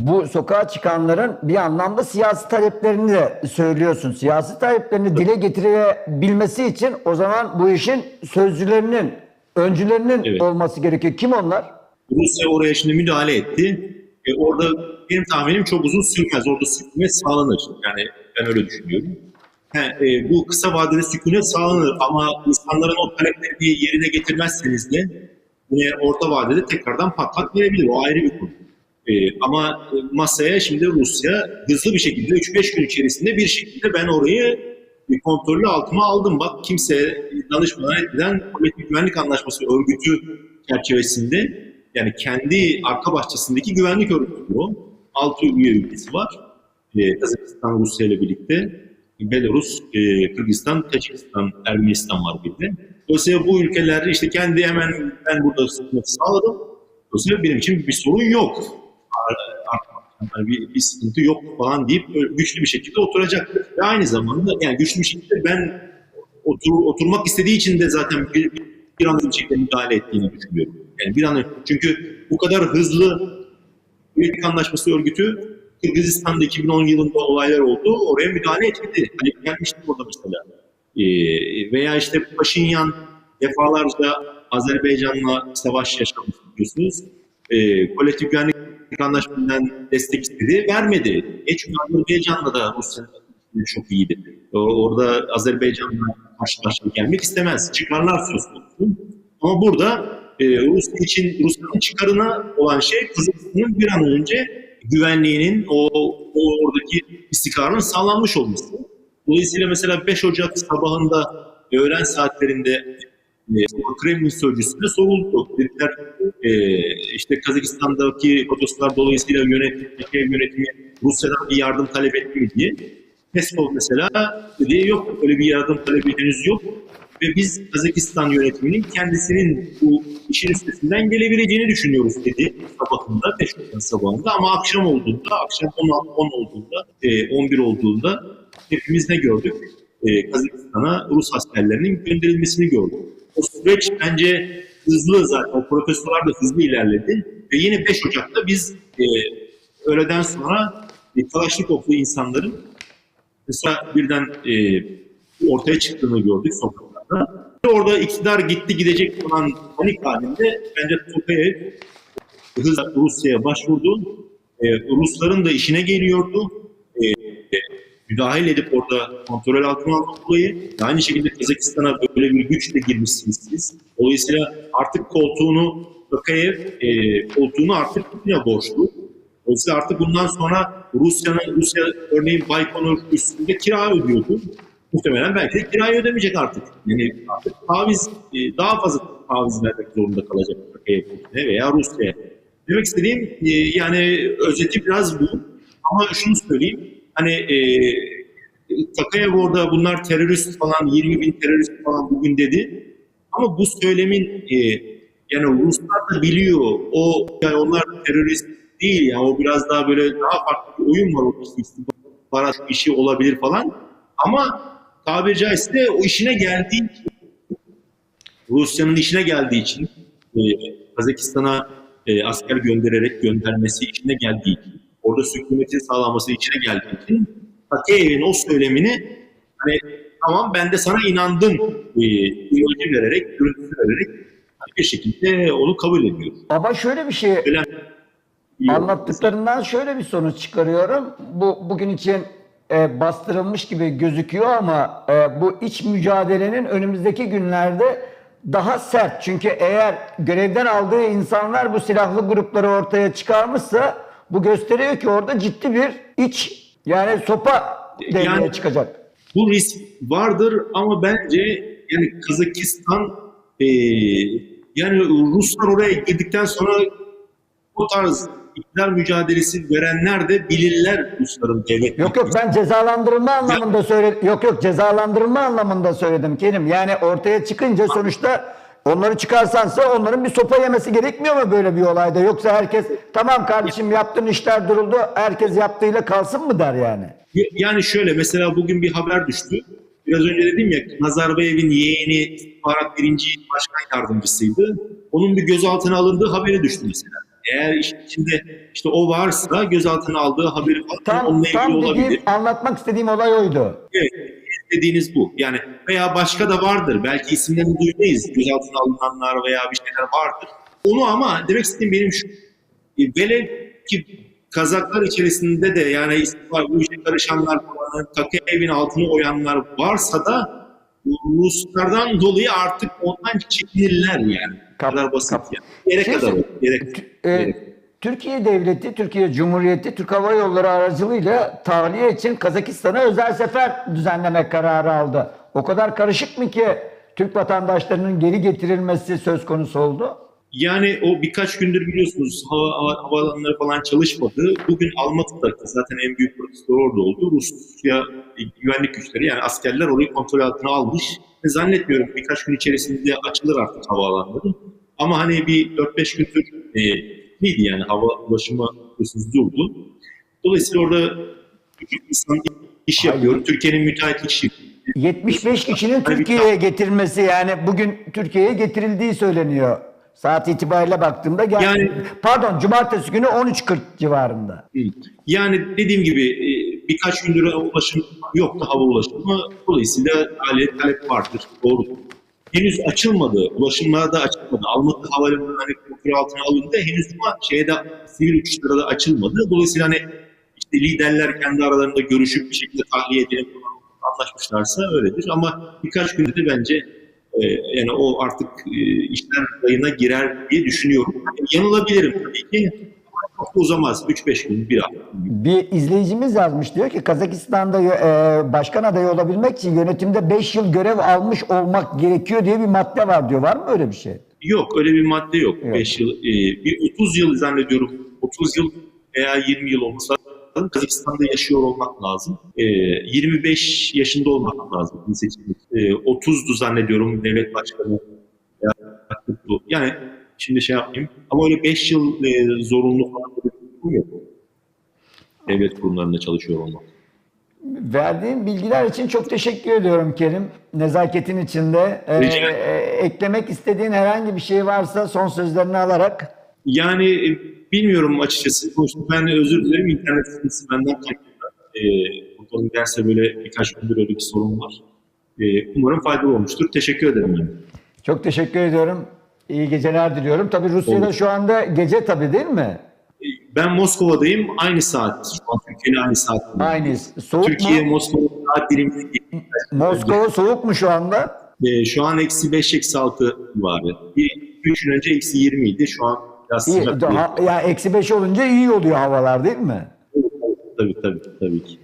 bu sokağa çıkanların bir anlamda siyasi taleplerini de söylüyorsun. Siyasi taleplerini dile getirebilmesi için o zaman bu işin sözcülerinin, öncülerinin Evet. olması gerekiyor. Kim onlar? Rusya oraya şimdi müdahale etti. E, orada benim tahminim çok uzun sürmez. Orada sükunet sağlanır. Yani ben öyle düşünüyorum. Ha, e, bu kısa vadede sükunet sağlanır ama insanların o taleplerini yerine getirmezseniz de yine orta vadede tekrardan patlak verebilir. O ayrı bir konu. E, ama e, masaya şimdi Rusya hızlı bir şekilde 3-5 gün içerisinde bir şekilde ben orayı bir kontrollü altıma aldım. Bak kimse danışmadan etmeden kolektif güvenlik anlaşması örgütü çerçevesinde yani kendi arka bahçesindeki güvenlik örgütü bu. Altı üye ülkesi var. Ee, Kazakistan, Rusya ile birlikte. Belarus, e, Kırgızistan, Tacikistan, Ermenistan var bir de. Dolayısıyla bu ülkeler işte kendi hemen ben burada sağladım. Dolayısıyla benim için bir sorun yok. Yani bir, bir sıkıntı yok falan deyip güçlü bir şekilde oturacak. Ve aynı zamanda yani güçlü bir şekilde ben otur, oturmak istediği için de zaten bir, bir an önce müdahale ettiğini düşünüyorum. Yani bir an önce, çünkü bu kadar hızlı Birlik Anlaşması örgütü Kırgızistan'da 2010 yılında olaylar oldu. Oraya müdahale etmedi. Hani gelmişti orada mesela. Ee, veya işte Paşinyan defalarca Azerbaycan'la savaş yaşamış biliyorsunuz. Ee, kolektif güvenlik anlaşmasından destek istedi, vermedi. E çünkü Azerbaycan'la da Rusya'nın çok iyiydi. Orada Azerbaycan'la karşı karşıya gelmek istemez. Çıkarlar söz konusu. Ama burada e, Rusya için Rusya'nın çıkarına olan şey Kazakstan'ın bir an önce güvenliğinin o, o oradaki istikrarının sağlanmış olması. Dolayısıyla mesela 5 Ocak sabahında öğlen saatlerinde e, Kremlin sözcüsüne soruldu. Dediler e, işte Kazakistan'daki protestler dolayısıyla Türkiye yönetimi Rusya'dan bir yardım talep etti mi diye. Peskov mesela dedi yok öyle bir yardım talebi henüz yok. Ve biz Kazakistan yönetiminin kendisinin bu işin üstesinden gelebileceğini düşünüyoruz dedi sabahında, Peşkovan sabahında. Ama akşam olduğunda, akşam 10, 10 olduğunda, e, 11 olduğunda hepimiz ne gördük? E, Kazakistan'a Rus askerlerinin gönderilmesini gördük. O süreç bence hızlı zaten, profesörler de hızlı ilerledi. Ve yine 5 Ocak'ta biz e, öğleden sonra e, Kalaşnikovlu insanların mesela birden e, ortaya çıktığını gördük sokaklarda. Ve Orada iktidar gitti gidecek olan panik halinde bence Tokayev hızla Rusya'ya başvurdu. E, Rusların da işine geliyordu. Müdahale edip orada kontrol altına almak olayı. Aynı şekilde Kazakistan'a böyle bir güçle girmişsiniz siz. Dolayısıyla artık koltuğunu Tokayev e, koltuğunu artık Putin'e borçlu. Dolayısıyla artık bundan sonra Rusya'nın Rusya örneğin Baykonur üstünde kira ödüyordu. Muhtemelen belki de kirayı ödemeyecek artık. Yani artık taviz e, daha fazla taviz vermek zorunda kalacak Türkiye Putin'e veya Rusya'ya. Demek istediğim e, yani özeti biraz bu. Ama şunu söyleyeyim. Hani e, Takayev orada bunlar terörist falan 20 bin terörist falan bugün dedi. Ama bu söylemin e, yani Ruslar da biliyor. O yani onlar terörist değil yani o biraz daha böyle daha farklı bir oyun var o işte istihbarat işi olabilir falan. Ama tabiri caizse o işine geldiği için Rusya'nın işine geldiği için e, Kazakistan'a e, asker göndererek göndermesi işine geldiği için orada sükunetin sağlanması içine geldiği için Takeyev'in o söylemini hani tamam ben de sana inandım ideoloji vererek, görüntüsü vererek bir şekilde onu kabul ediyor. Ama şöyle bir şey oldu. Anlattıklarından şöyle bir sonuç çıkarıyorum. Bu bugün için e, bastırılmış gibi gözüküyor ama e, bu iç mücadelenin önümüzdeki günlerde daha sert. Çünkü eğer görevden aldığı insanlar bu silahlı grupları ortaya çıkarmışsa bu gösteriyor ki orada ciddi bir iç yani sopa devreye Yani- çıkacak. Bu risk vardır ama bence yani Kazakistan e, yani Ruslar oraya girdikten sonra o tarz iktidar mücadelesi verenler de bilirler Rusların devlet. Yok yok ben cezalandırılma anlamında söyledim. Yok yok cezalandırılma anlamında söyledim Kerim. Yani ortaya çıkınca sonuçta onları çıkarsansa onların bir sopa yemesi gerekmiyor mu böyle bir olayda? Yoksa herkes tamam kardeşim yaptığın işler duruldu herkes yaptığıyla kalsın mı der yani? Yani şöyle mesela bugün bir haber düştü. Biraz önce dedim ya Nazarbayev'in yeğeni istihbarat birinci başkan yardımcısıydı. Onun bir gözaltına alındığı haberi düştü mesela. Eğer içinde işte o varsa gözaltına aldığı haberi falan Tam, onunla ilgili tam olabilir. dediğim, anlatmak istediğim olay oydu. Evet, dediğiniz bu. Yani veya başka da vardır. Belki isimlerini duymayız. Gözaltına alınanlar veya bir şeyler vardır. Onu ama demek istediğim benim şu. e, Velev ki Kazaklar içerisinde de yani istifa bu işe karışanlar takı evin altını oyanlar varsa da Ruslardan dolayı artık ondan çekinirler yani. Kap- kadar basit kap- yani. Yere Şey- kadar. Yere, E, yere. Türkiye Devleti, Türkiye Cumhuriyeti, Türk Hava Yolları aracılığıyla tahliye için Kazakistan'a özel sefer düzenleme kararı aldı. O kadar karışık mı ki Türk vatandaşlarının geri getirilmesi söz konusu oldu? Yani o birkaç gündür biliyorsunuz hava, hava, havaalanları falan çalışmadı. Bugün Almatı'da zaten en büyük protesto orada oldu. Rusya e, güvenlik güçleri yani askerler orayı kontrol altına almış. Ve zannetmiyorum birkaç gün içerisinde açılır artık havaalanları. Ama hani bir 4-5 gündür e, neydi yani hava ulaşımı durdu. Dolayısıyla orada insan iş yapıyor. Türkiye'nin müteahhitlik şirketi. 75 kişinin Türkiye'ye getirmesi yani bugün Türkiye'ye getirildiği söyleniyor. Saat itibariyle baktığımda gel Yani- pardon cumartesi günü 13.40 civarında. Yani dediğim gibi e, birkaç gündür ulaşım yoktu hava ulaşımı. Dolayısıyla hale talep vardır. Doğru. Henüz açılmadı. Ulaşımlar da açılmadı. Almatı Havalimanı hani kontrol altına alındı. Henüz ama şeyde sivil uçuşlara da açılmadı. Dolayısıyla hani işte liderler kendi aralarında görüşüp bir şekilde tahliye edelim anlaşmışlarsa öyledir. Ama birkaç günde de bence e, yani o artık e, işler rayına girer diye düşünüyorum. Yani yanılabilirim tabii ki. Çok uzamaz. 3-5 gün, bir ay. Bir izleyicimiz yazmış diyor ki Kazakistan'da e, başkan adayı olabilmek için yönetimde 5 yıl görev almış olmak gerekiyor diye bir madde var diyor. Var mı öyle bir şey? Yok öyle bir madde yok. Evet. 5 yıl, e, bir 30 yıl zannediyorum. 30 yıl veya 20 yıl olması lazım. Kazakistan'da yaşıyor olmak lazım. E, 25 yaşında olmak lazım. E, 30'du zannediyorum devlet başkanı. veya 40'tu. Yani şimdi şey yapayım. Ama öyle 5 yıl e, zorunlu falan bir durum yok. Devlet kurumlarında çalışıyor olmak. Verdiğin bilgiler için çok teşekkür ediyorum Kerim. Nezaketin içinde. E, e, eklemek istediğin herhangi bir şey varsa son sözlerini alarak. Yani e, bilmiyorum açıkçası. Sonuçta Ben özür dilerim internet sitesi benden kaynaklı. E, derse böyle birkaç gündür öyle bir sorun var. E, umarım faydalı olmuştur. Teşekkür ederim. Yani. Çok teşekkür ediyorum. İyi geceler diliyorum. Tabii Rusya'da Olur. şu anda gece tabii değil mi? Ben Moskova'dayım. Aynı saat. Şu an Türkiye'yle aynı saat. Aynı. Soğuk Türkiye, mu? Moskova saat dilimi. Moskova soğuk mu şu anda? E, şu an eksi 5, eksi 6 vardı. Bir, üç gün önce eksi 20 idi. Şu an biraz İyi, sıcak. ha- ya eksi 5 olunca iyi oluyor havalar değil mi? Tabii tabii tabii ki.